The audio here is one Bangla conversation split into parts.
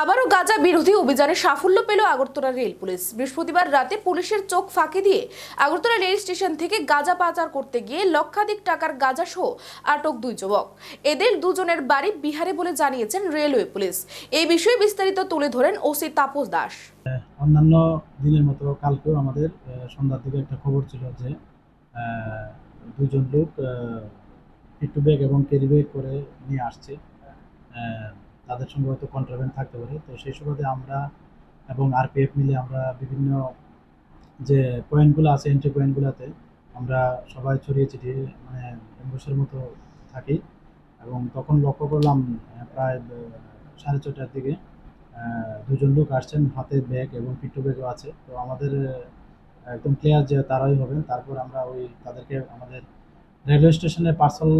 আবারও গাঁজা বিরোধী অভিযানে সাফল্য পেল আগরতলা রেল পুলিশ। বৃহস্পতিবার রাতে পুলিশের চোখ ফাঁকি দিয়ে আগরতলা রেল স্টেশন থেকে গাঁজা পাচার করতে গিয়ে লক্ষাধিক টাকার গাঁজা সহ আটক দুই যুবক। এদের দুজনের বাড়ি বিহারে বলে জানিয়েছেন রেলওয়ে পুলিশ। এই বিষয়ে বিস্তারিত তুলে ধরেন ওসি তাপস দাস। অন্যান্য দিনের মতো কালকেও আমাদের সন্ধ্যার দিকে একটা খবর ছিল যে দুজন লোক পিট্টু ব্যাগ এবং ক্যারি ব্যাগ করে নিয়ে আসছে। তাদের সঙ্গে হয়তো কন্ট্রাভেন্ট থাকতে পারে। তো সেই সুবাদে আমরা এবং আরপিএফ মিলে আমরা বিভিন্ন যে পয়েন্টগুলো আছে এন্ট্রি পয়েন্টগুলোতে আমরা সবাই ছড়িয়ে ছিটিয়ে মানে এম্বুসের মতো থাকি। এবং তখন লক্ষ্য করলাম প্রায় সাড়ে ছটার দিকে দুজন লোক আসছেন হাতে ব্যাগ এবং পিট্টু ব্যাগও আছে। তো আমাদের একদম ক্লিয়ার যে তারাই হবেন। তারপর আমরা ওই তাদেরকে আমাদের রেলওয়ে স্টেশনে পার্সেল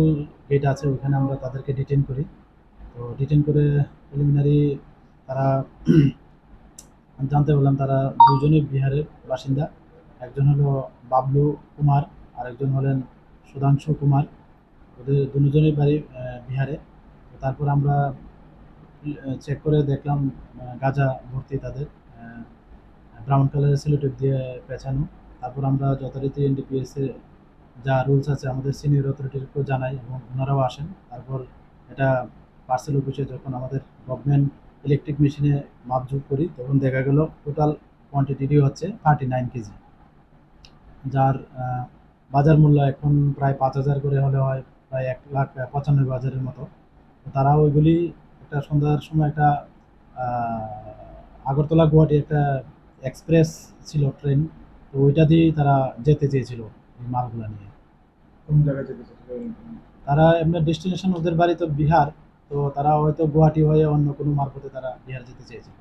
গেট আছে, ওইখানে আমরা তাদেরকে ডিটেন করি। তো ডিটেন করে প্রিলিমিনারি তারা জানতে পারলাম তারা দুজনই বিহারের বাসিন্দা। একজন হলো বাবলু কুমার আর একজন হলেন সুধাংশু কুমার। ওদের দুজনেই বাড়ি বিহারে। তারপর আমরা চেক করে দেখলাম গাঁজা ভর্তি তাদের ব্রাউন কালারের সেলোটেপ দিয়ে পেঁচানো। তারপর আমরা যথারীতি এনডিপিএস যা রুলস আছে আমাদের সিনিয়র অথরিটিকেও জানাই এবং ওনারাও আসেন। তারপর এটা পার্সেল অফিসে যখন আমাদের গভর্নমেন্ট ইলেকট্রিক মেশিনে মাপযোগ করি তখন দেখা গেল টোটাল কোয়ান্টিটিটি হচ্ছে থার্টি নাইন কেজি। যার বাজার মূল্য এখন প্রায় পাঁচ হাজার করে হলে হয় প্রায় এক লাখ পঁচানব্বই হাজারের মতো। তারা ওইগুলি একটা সন্ধ্যার সময় একটা আগরতলা গুয়াহাটি একটা এক্সপ্রেস ছিল ট্রেন তো ওইটা দিয়েই তারা যেতে চেয়েছিল এই মালগুলো নিয়ে। কোন জায়গায় যেতে তারা এমনি ডেস্টিনেশন ওদের বাড়ি তো বিহার তো তারা হয়তো গুয়াহাটি হয়ে অন্য কোনো মারফতে তারা বিহার যেতে চেয়েছিল